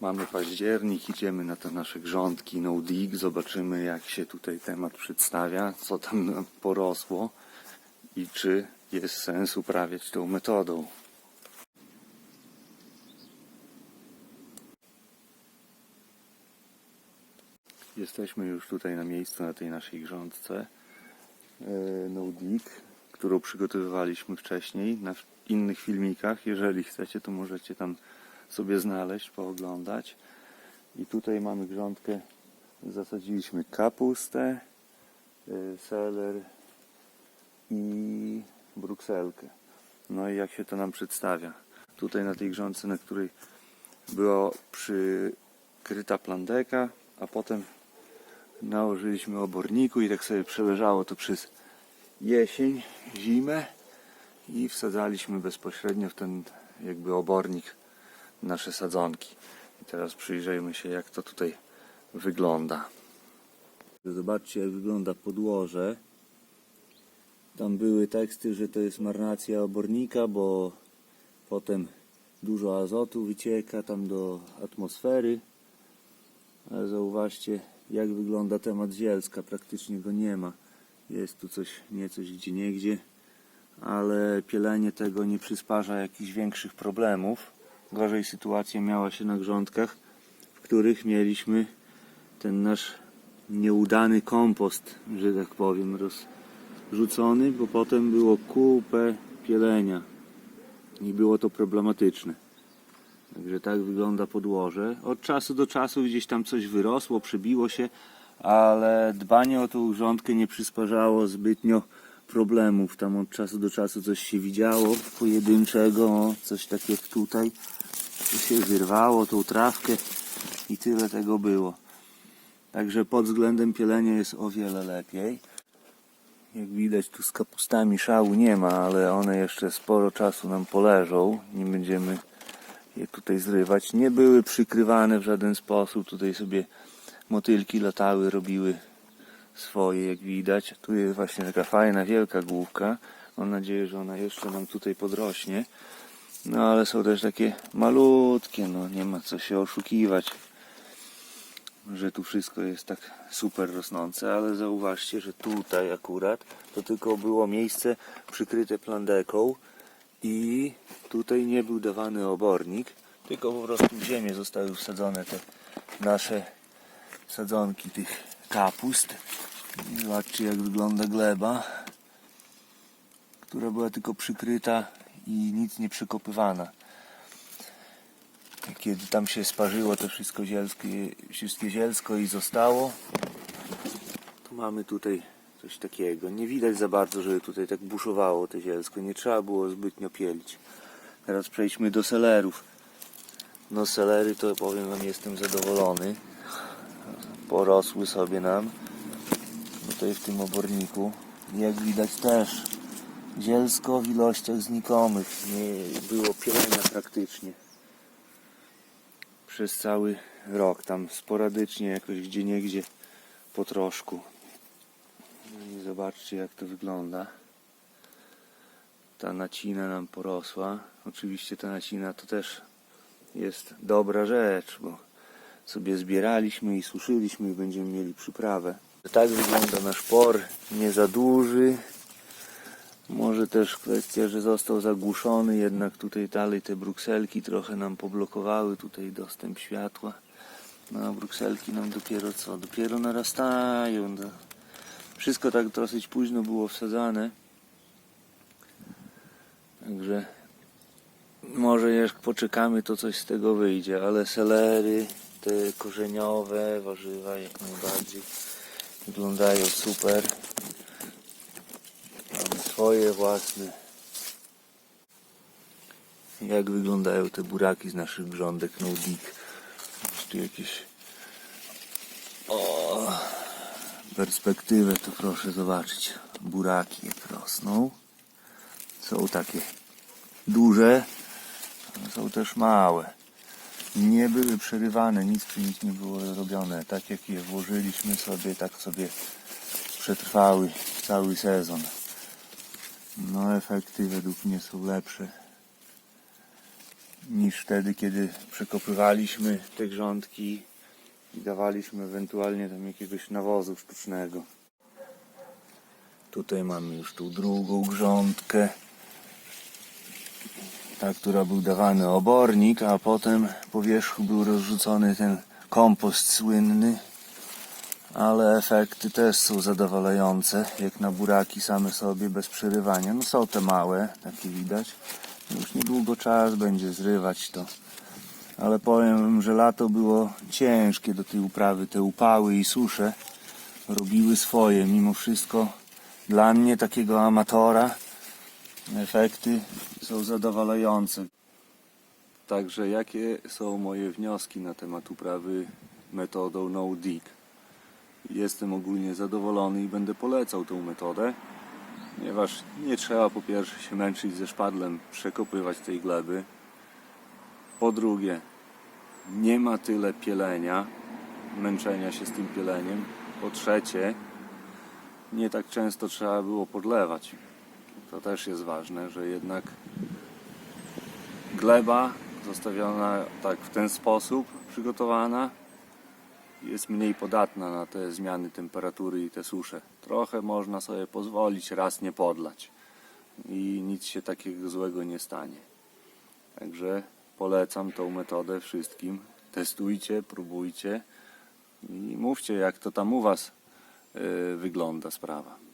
Mamy październik, idziemy na te nasze grządki no dig, zobaczymy jak się tutaj temat przedstawia, co tam porosło i czy jest sens uprawiać tą metodą. Jesteśmy już tutaj na miejscu, na tej naszej grządce e, no dig, którą przygotowywaliśmy wcześniej na innych filmikach. Jeżeli chcecie, to możecie tam sobie znaleźć, pooglądać. I tutaj mamy grządkę, zasadziliśmy kapustę, y, seler i brukselkę. No i jak się to nam przedstawia? Tutaj na tej grządce, na której była przykryta plandeka, a potem nałożyliśmy oborniku i tak sobie przeleżało to przez jesień, zimę i wsadzaliśmy bezpośrednio w ten jakby obornik nasze sadzonki. I teraz przyjrzyjmy się, jak to tutaj wygląda. Zobaczcie, jak wygląda podłoże. Tam były teksty, że to jest marnacja obornika, bo potem dużo azotu wycieka tam do atmosfery. Ale zauważcie, jak wygląda temat zielska. Praktycznie go nie ma. Jest tu coś, niecoś gdzie niegdzie, ale pielenie tego nie przysparza jakichś większych problemów. Gorzej sytuacja miała się na grządkach, w których mieliśmy ten nasz nieudany kompost, że tak powiem, rozrzucony, bo potem było kupę pielenia i było to problematyczne. Także tak wygląda podłoże. Od czasu do czasu gdzieś tam coś wyrosło, przebiło się, ale dbanie o tą grządkę nie przysparzało zbytnio problemów. Tam od czasu do czasu coś się widziało pojedynczego, coś tak jak tutaj. Tu się wyrwało tą trawkę i tyle tego było. Także pod względem pielenia jest o wiele lepiej. Jak widać tu z kapustami szału nie ma, ale one jeszcze sporo czasu nam poleżą. Nie będziemy je tutaj zrywać. Nie były przykrywane w żaden sposób. Tutaj sobie motylki latały, robiły swoje, jak widać. Tu jest właśnie taka fajna, wielka główka. Mam nadzieję, że ona jeszcze nam tutaj podrośnie. No ale są też takie malutkie, no nie ma co się oszukiwać, że tu wszystko jest tak super rosnące, ale zauważcie, że tutaj akurat to tylko było miejsce przykryte plandeką i tutaj nie był dawany obornik, tylko po prostu w ziemię zostały wsadzone te nasze sadzonki tych kapust. Zobaczcie jak wygląda gleba, która była tylko przykryta i nic nie przekopywana. Kiedy tam się sparzyło to wszystko zielskie, wszystkie zielsko i zostało, to mamy tutaj coś takiego. Nie widać za bardzo, żeby tutaj tak buszowało to zielsko. Nie trzeba było zbytnio pielić. Teraz przejdźmy do selerów. No selery to powiem wam jestem zadowolony. Porosły sobie nam tutaj w tym oborniku. Jak widać też zielsko w ilościach znikomych. Nie było pielenia praktycznie. Przez cały rok. Tam sporadycznie jakoś gdzie niegdzie po troszku. No I zobaczcie jak to wygląda. Ta nacina nam porosła. Oczywiście ta nacina to też jest dobra rzecz, bo sobie zbieraliśmy i suszyliśmy i będziemy mieli przyprawę. Tak wygląda nasz por, nie za duży. Może też kwestia, że został zagłuszony, jednak tutaj dalej te brukselki trochę nam poblokowały tutaj dostęp światła. No a brukselki nam dopiero co? Dopiero narastają. Wszystko tak dosyć późno było wsadzane. Także może jak poczekamy, to coś z tego wyjdzie, ale selery, te korzeniowe warzywa jak najbardziej wyglądają super. Mamy swoje własne. Jak wyglądają te buraki z naszych grządek no dig. Tu jakieś o, perspektywę to proszę zobaczyć. Buraki jak rosną. Są takie duże, są też małe. Nie były przerywane, nic przy nich nie było robione. Tak jak je włożyliśmy sobie, tak sobie przetrwały cały sezon. No efekty według mnie są lepsze niż wtedy, kiedy przekopywaliśmy te grządki i dawaliśmy ewentualnie tam jakiegoś nawozu sztucznego. Tutaj mamy już tą drugą grządkę. Ta, która był dawany obornik, a potem po wierzchu był rozrzucony ten kompost słynny. Ale efekty też są zadowalające, jak na buraki same sobie, bez przerywania. No są te małe, takie widać. Już niedługo czas będzie zrywać to. Ale powiem, że lato było ciężkie do tej uprawy. Te upały i susze robiły swoje. Mimo wszystko dla mnie, takiego amatora, efekty są zadowalające. Także jakie są moje wnioski na temat uprawy metodą no dig? Jestem ogólnie zadowolony i będę polecał tą metodę, ponieważ nie trzeba po pierwsze się męczyć ze szpadlem, przekopywać tej gleby. Po drugie, nie ma tyle pielenia, męczenia się z tym pieleniem. Po trzecie, nie tak często trzeba było podlewać. To też jest ważne, że jednak gleba zostawiona tak w ten sposób przygotowana jest mniej podatna na te zmiany temperatury i te susze. Trochę można sobie pozwolić raz nie podlać i nic się takiego złego nie stanie. Także polecam tą metodę wszystkim. Testujcie, próbujcie i mówcie jak to tam u Was y, wygląda sprawa.